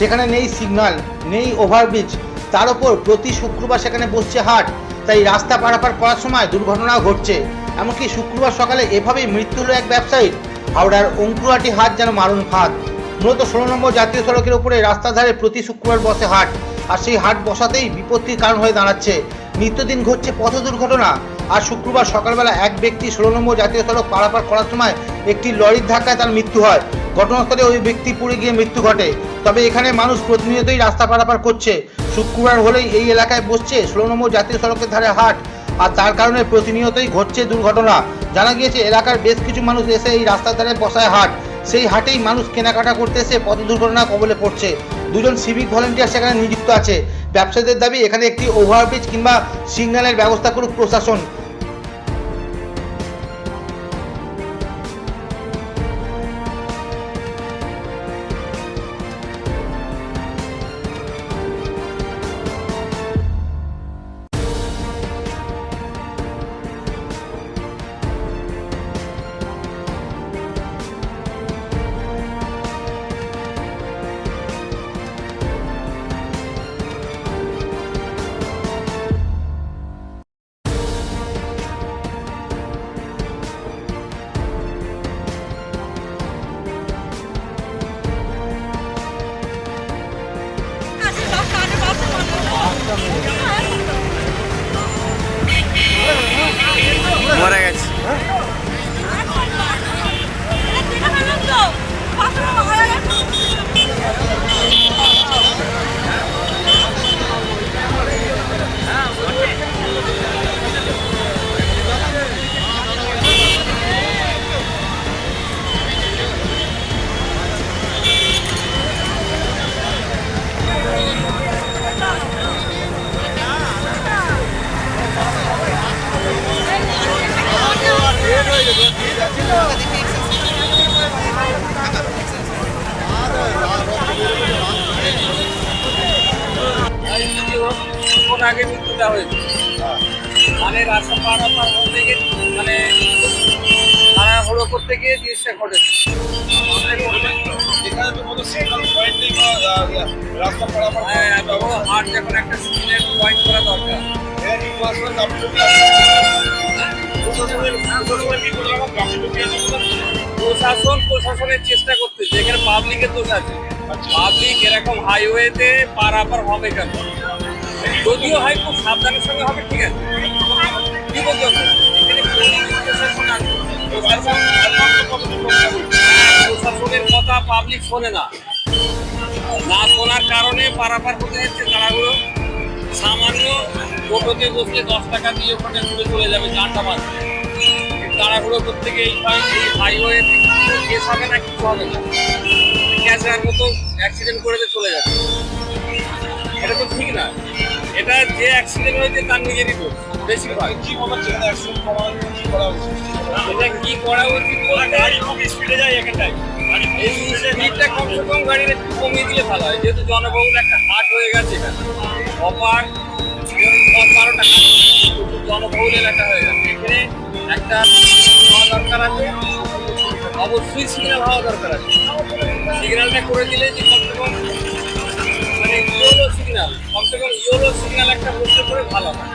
সেখানে নেই সিগন্যাল নেই ওভারব্রিজ তার ওপর প্রতি শুক্রবার সেখানে বসছে হাট। তাই রাস্তা পারাপার করার সময় দুর্ঘটনাও ঘটছে। এমনকি শুক্রবার সকালে এভাবেই মৃত্যু হলো এক ব্যবসায়ীর হাওড়ার অঙ্কুরাটি হাট যেন মারণ ফাঁদ। মূলত ষোলো নম্বর জাতীয় সড়কের উপরে রাস্তার ধারে প্রতি শুক্রবার বসে হাট। আর সেই হাট বসাতেই বিপত্তির কারণ হয়ে দাঁড়াচ্ছে। নিত্যদিন ঘটছে পথ দুর্ঘটনা। আর শুক্রবার সকালবেলা এক ব্যক্তি ষোলো নম্বর জাতীয় সড়ক পারাপার করার সময় একটি লরির ধাক্কায় তার মৃত্যু হয়। ঘটনাস্থলে ওই ব্যক্তি পুড়ে গিয়ে মৃত্যু ঘটে। তবে এখানে মানুষ প্রতিনিয়তই রাস্তা পারাপার করছে। শুক্রবার হলেই এই এলাকায় বসছে ষোলো নম্বর জাতীয় সড়কের ধারে হাট, আর তার কারণে প্রতিনিয়তই ঘটছে দুর্ঘটনা। জানা গিয়েছে, এলাকার বেশ কিছু মানুষ এসে এই রাস্তার ধারে বসায় হাট। সেই হাটেই মানুষ কেনাকাটা করতে এসে পথ দুর্ঘটনা কবলে পড়ছে। দুজন সিভিক ভলেন্টিয়ার সেখানে নিযুক্ত আছে। ব্যবসায়ীদের দাবি, এখানে একটি ওভারব্রিজ কিংবা সিগন্যালের ব্যবস্থা করুক প্রশাসন। মরে আগে মৃত্যুটা হয়েছে মানে রাস্তা পারাপার হতে গিয়ে মানে তাড়াহুড়ো করতে গিয়ে জিনিসটা ঘটেছে রাস্তা হ্যাঁ তবু যখন একটা সিগন্যাল পয়েন্ট করা দরকার। প্রশাসন, প্রশাসনের চেষ্টা করতেছে। এখানে পাবলিকের দোষ আছে। পাবলিক এরকম হাইওয়েতে পারাপার হবে কেন? যদিও হয় খুব সাবধানের সঙ্গে হবে, ঠিক আছে। প্রশাসনের কথা পাবলিক শোনে না। না শোনার কারণে পারাপার হতে যাচ্ছে তাড়াহুড়ো। সামান্য টোটোতে বসলে দশ টাকা দিয়ে ওখানে ঘুরে চলে যাবে চারটা বাজবে তাড়াহুড়ো করতে গিয়ে এই এই হাইওয়ে কেস হবে না কিছু হবে না। ক্যাশের মতো অ্যাক্সিডেন্ট করে চলে যাবে। এটা তো ঠিক না। এটা যে অ্যাক্সিডেন্ট হয়েছে তার নিজেরই দোষ বেশিরভাগ। কি হচ্ছে এখানে accident কমানোর কি করা উচিত? এটা কি করা উচিত গাড়ি খুব স্পিডে যায় এখানটায় এই স্পিডটা কমসে কম গাড়ির একটু কমিয়ে দিলে ভালো হয়। যেহেতু জনবহুল একটা হাট হয়ে গেছে এখানে। অপার বারোটা জনবহুল এলাকা হয়ে গেছে। এখানে একটা দরকার আছে। অবশ্যই সিগন্যাল হওয়া দরকার আছে। সিগন্যালটা করে দিলে যে কমসে কম মানে ইয়োলো সিগন্যাল কমসে কম ইয়োলো সিগন্যাল একটা বসতে করে ভালো হয়।